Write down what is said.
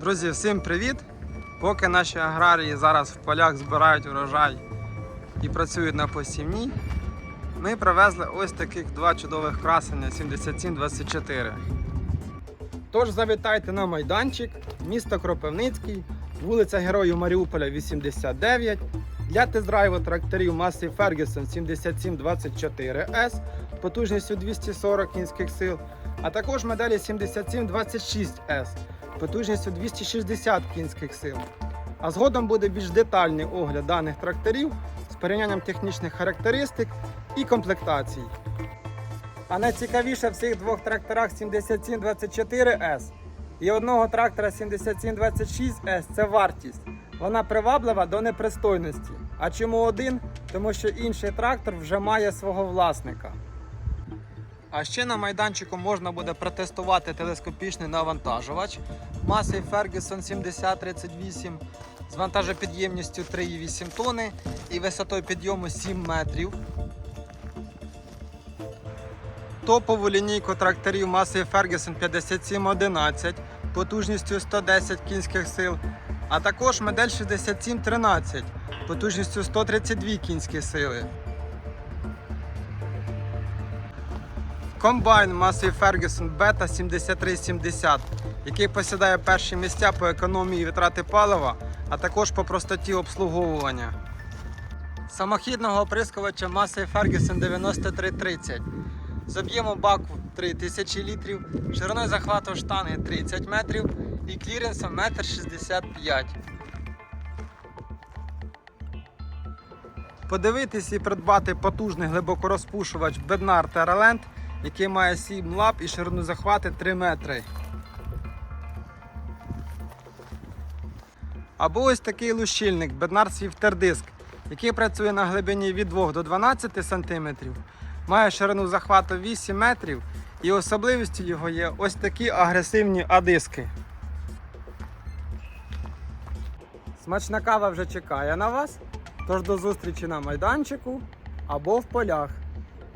Друзі, всім привіт! Поки наші аграрії зараз в полях збирають урожай і працюють на посівній, ми привезли ось таких два чудових красення 7724. Тож завітайте на майданчик, місто Кропивницький, вулиця Героїв Маріуполя 89. Для тест-драйву тракторів маси Ferguson 7724S потужністю 240 кінських сил, а також моделі 7726S потужністю 260 кінських сил. А згодом буде більш детальний огляд даних тракторів з порівнянням технічних характеристик і комплектацій. А найцікавіше в цих двох тракторах 7724S і одного трактора 7726S це вартість. Вона приваблива до непристойності. А чому один? Тому що інший трактор вже має свого власника. А ще на майданчику можна буде протестувати телескопічний навантажувач масою Ferguson 7038 з вантажопідємністю 3,8 тонни і висотою підйому 7 метрів. Топову лінійку тракторів масою Ferguson 5711 потужністю 110 кінських сил, а також модель 6713 потужністю 132 кінські сили. Комбайн масою Ferguson Beta 7370, який посідає перші місця по економії витрати палива, а також по простоті обслуговування. Самохідного оприскувача масою Ferguson 9330 з об'ємом баку 3000 літрів, шириною захвату штанги 30 метрів і кліренсом 1,65 м. Подивитись і придбати потужний глибокорозпушувач Bednar Terraland, який має 7 лап і ширину захвати 3 метри. Або ось такий лущильник Bednar Swifter Disc, який працює на глибині від 2 до 12 см, має ширину захвату 8 метрів і особливістю його є ось такі агресивні адиски. Смачна кава вже чекає на вас. Тож до зустрічі на майданчику або в полях.